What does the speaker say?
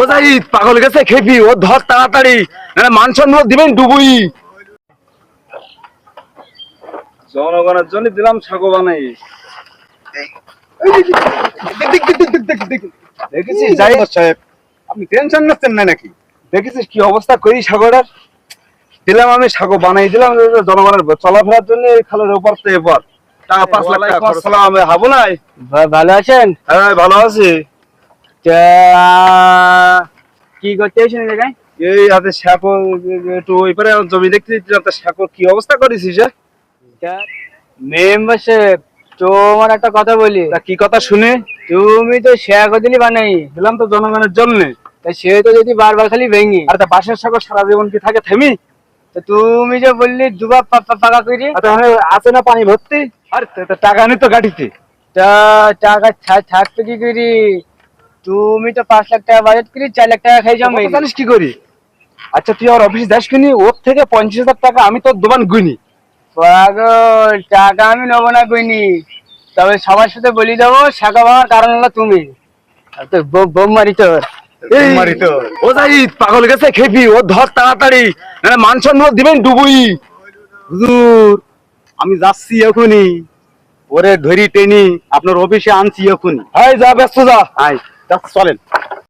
ও জাহিদ পাগল গেছে খেপি ও ধর তাড়াতাড়ি নাহলে মান সম্মান দিবেন ডুবুই। জনগণের জন্য দিলাম সাগো বানাই। দেখেছিস জাহিদ সাহেব? আপনি টেনশন নিচ্ছেন না নাকি? দেখেছিস কি অবস্থা? করি সাগরের দিলাম আমি সাগো বানাই দিলাম জনগণের চলাফেরার জন্য এই খালের ওপর তো এবার টাকা পাঁচ লাখ টাকা খরচ। হাবু নাই ভালো আছেন? হ্যাঁ ভালো আছি। কি করতে জায়গায়? এই হাতে শ্যাকর একটু ওই পারে জমি দেখতে দিচ্ছিলাম তা শ্যাকর কি অবস্থা করেছিস? তোমার একটা কথা বলি। তা কি কথা শুনে? তুমি তো শেয়ার দিনই বানাই দিলাম তো জনগণের জন্য। সে তো যদি বারবার খালি ভেঙে। আর তা বাসের সাগর সারা জীবন কি থাকে থেমি? তুমি যে বললি দুবার পাকা করি তাহলে আছে না পানি ভর্তি? আর টাকা নেই তো গাড়িতে। টাকা থাকবে কি করি তুমি তো পাঁচ লাখ টাকা বাজেট করি চার লাখ টাকা খাই যাও জানিস কি করি? আচ্ছা তুই আমার অফিস যাস কিনি ওর থেকে পঞ্চাশ হাজার টাকা আমি তোর দোকান গুনি। পাগল টাকা আমি নেব না কইনি তবে সবার সাথে বলি দেবো শাখা ভাঙার কারণ হলো তুমি। বোম- মারি তোর। ও জাহিদ পাগল গেছে খেপি ও ধর তাড়াতাড়ি। নাহলে মান সম্মান দিবেন ডুবুই। হুজুর আমি যাচ্ছি এখনই ওরে ধরি টেনি আপনার অফিসে আনছি এখনই হাই যা ব্যস্ত যা। যাচ্ছি, চলেন।